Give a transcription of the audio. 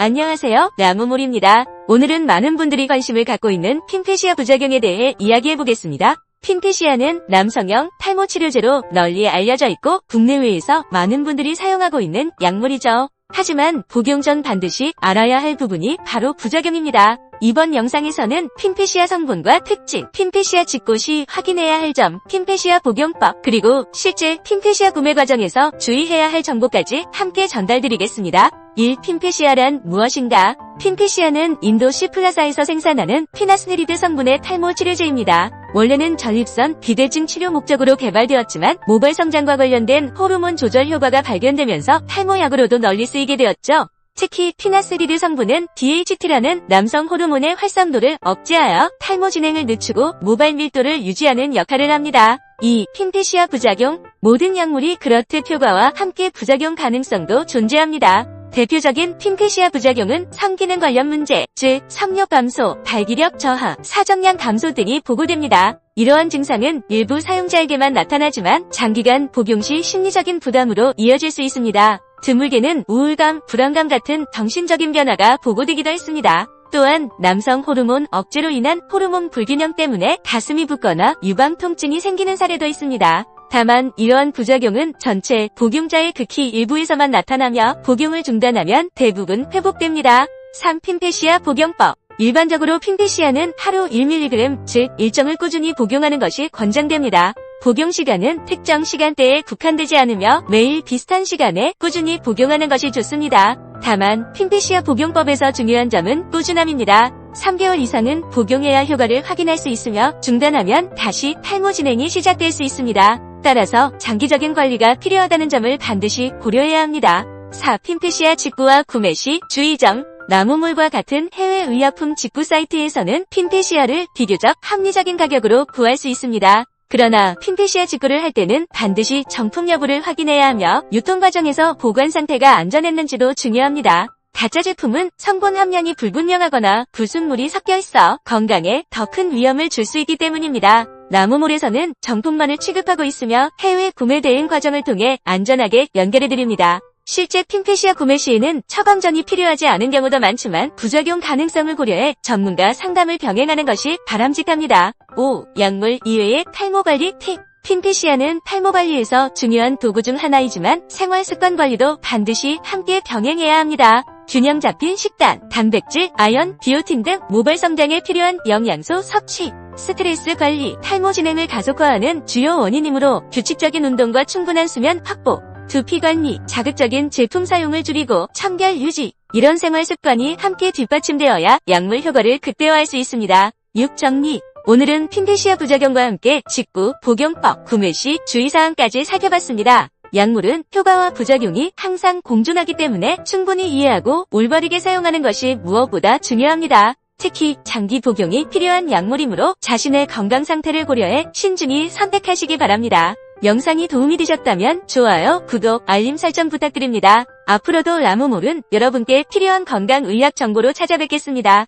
안녕하세요. 나무몰입니다. 오늘은 많은 분들이 관심을 갖고 있는 핀페시아 부작용에 대해 이야기해 보겠습니다. 핀페시아는 남성형 탈모 치료제로 널리 알려져 있고 국내외에서 많은 분들이 사용하고 있는 약물이죠. 하지만 복용 전 반드시 알아야 할 부분이 바로 부작용입니다. 이번 영상에서는 핀페시아 성분과 특징, 핀페시아 직고 시 확인해야 할 점, 핀페시아 복용법, 그리고 실제 핀페시아 구매 과정에서 주의해야 할 정보까지 함께 전달드리겠습니다. 1. 핀페시아란 무엇인가? 핀페시아는 인도 시플라사에서 생산하는 피나스네리드 성분의 탈모 치료제입니다. 원래는 전립선 비대증 치료 목적으로 개발되었지만 모발 성장과 관련된 호르몬 조절 효과가 발견되면서 탈모약으로도 널리 쓰이게 되었죠. 특히 피나스리드 성분은 DHT라는 남성 호르몬의 활성도를 억제하여 탈모 진행을 늦추고 모발 밀도를 유지하는 역할을 합니다. 2. 핀페시아 부작용 모든 약물이 그렇듯 효과와 함께 부작용 가능성도 존재합니다. 대표적인 핀페시아 부작용은 성기능 관련 문제, 즉 성욕 감소, 발기력 저하, 사정량 감소 등이 보고됩니다. 이러한 증상은 일부 사용자에게만 나타나지만 장기간 복용 시 심리적인 부담으로 이어질 수 있습니다. 드물게는 우울감, 불안감 같은 정신적인 변화가 보고되기도 했습니다. 또한 남성 호르몬 억제로 인한 호르몬 불균형 때문에 가슴이 붓거나 유방 통증이 생기는 사례도 있습니다. 다만 이러한 부작용은 전체 복용자의 극히 일부에서만 나타나며 복용을 중단하면 대부분 회복됩니다. 3. 핀페시아 복용법 일반적으로 핀페시아는 하루 1mg, 즉 일정을 꾸준히 복용하는 것이 권장됩니다. 복용 시간은 특정 시간대에 국한되지 않으며 매일 비슷한 시간에 꾸준히 복용하는 것이 좋습니다. 다만 핀페시아 복용법에서 중요한 점은 꾸준함입니다. 3개월 이상은 복용해야 효과를 확인할 수 있으며 중단하면 다시 탈모 진행이 시작될 수 있습니다. 따라서 장기적인 관리가 필요하다는 점을 반드시 고려해야 합니다. 4. 핀페시아 직구와 구매 시 주의점 나무물과 같은 해외 의약품 직구 사이트에서는 핀페시아를 비교적 합리적인 가격으로 구할 수 있습니다. 그러나 핀페시아 직구를 할 때는 반드시 정품 여부를 확인해야 하며 유통 과정에서 보관 상태가 안전했는지도 중요합니다. 가짜 제품은 성분 함량이 불분명하거나 불순물이 섞여 있어 건강에 더 큰 위험을 줄 수 있기 때문입니다. 나무몰에서는 정품만을 취급하고 있으며 해외 구매 대행 과정을 통해 안전하게 연결해드립니다. 실제 핀페시아 구매 시에는 처방전이 필요하지 않은 경우도 많지만 부작용 가능성을 고려해 전문가 상담을 병행하는 것이 바람직합니다. 5. 약물 이외의 탈모 관리 팁 핀페시아는 탈모 관리에서 중요한 도구 중 하나이지만 생활 습관 관리도 반드시 함께 병행해야 합니다. 균형 잡힌 식단, 단백질, 아연, 비오틴 등 모발 성장에 필요한 영양소 섭취, 스트레스 관리, 탈모 진행을 가속화하는 주요 원인이므로 규칙적인 운동과 충분한 수면 확보, 두피 관리, 자극적인 제품 사용을 줄이고 청결 유지, 이런 생활 습관이 함께 뒷받침되어야 약물 효과를 극대화할 수 있습니다. 6. 정리 오늘은 핀페시아 부작용과 함께 직구, 복용법, 구매 시 주의사항까지 살펴봤습니다. 약물은 효과와 부작용이 항상 공존하기 때문에 충분히 이해하고 올바르게 사용하는 것이 무엇보다 중요합니다. 특히 장기 복용이 필요한 약물이므로 자신의 건강 상태를 고려해 신중히 선택하시기 바랍니다. 영상이 도움이 되셨다면 좋아요, 구독, 알림 설정 부탁드립니다. 앞으로도 라무몰은 여러분께 필요한 건강 의학 정보로 찾아뵙겠습니다.